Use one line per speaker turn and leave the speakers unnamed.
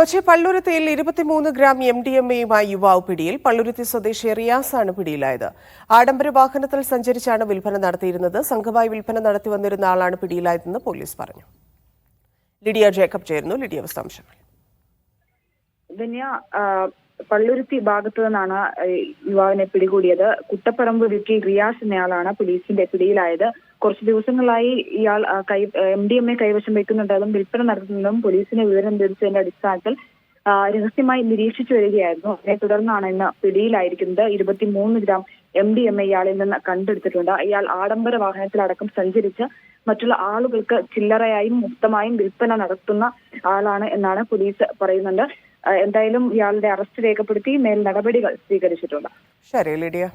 കൊച്ചി പള്ളുരുത്തിയിൽ ഇരുപത്തിമൂന്ന് gram M D M എയുമായി യുവാവ് പിടിയിൽ പള്ളുരുത്തി സ്വദേശി റിയാസാണ് പിടിയിലായത്. ആഡംബര വാഹനത്തിൽ സഞ്ചരിച്ചാണ് വിൽപ്പന നടത്തിയിരുന്നത്. സംഘമായി വിൽപ്പന നടത്തി വന്നിരുന്ന ആളാണ് പിടിയിലായതെന്ന് പോലീസ് പറഞ്ഞു. ലിഡിയ ജേക്കബ് ചേരുന്നു. ലിഡിയ വിശദാംശങ്ങൾ.
പള്ളുരുത്തി ഭാഗത്തു നിന്നാണ് യുവാവിനെ പിടികൂടിയത്. കുട്ടപ്പറമ്പ് വിക്കി റിയാസ് എന്നയാളാണ് പോലീസിന്റെ പിടിയിലായത്. കുറച്ച് ദിവസങ്ങളായി ഇയാൾ കൈ എം ഡി എം എ കൈവശം വയ്ക്കുന്നുണ്ടെന്നും വിൽപ്പന നടത്തുന്നതും പോലീസിന് വിവരം ലഭിച്ചതിന്റെ അടിസ്ഥാനത്തിൽ രഹസ്യമായി നിരീക്ഷിച്ചു വരികയായിരുന്നു. അതിനെ തുടർന്നാണ് ഇന്ന് പിടിയിലായിരിക്കുന്നത്. ഇരുപത്തിമൂന്ന് gram M D M A ഇയാളിൽ നിന്ന് കണ്ടെടുത്തിട്ടുണ്ട്. ഇയാൾ ആഡംബര വാഹനത്തിലടക്കം സഞ്ചരിച്ച് മറ്റുള്ള ആളുകൾക്ക് ചില്ലറയായും മുക്തമായും വിൽപ്പന നടത്തുന്ന ആളാണ് എന്നാണ് പോലീസ് പറയുന്നുണ്ട്. എന്തായാലും ഇയാളുടെ അറസ്റ്റ് രേഖപ്പെടുത്തി മേൽ നടപടികൾ സ്വീകരിച്ചിട്ടുണ്ട്.
ശരി ലിഡിയ.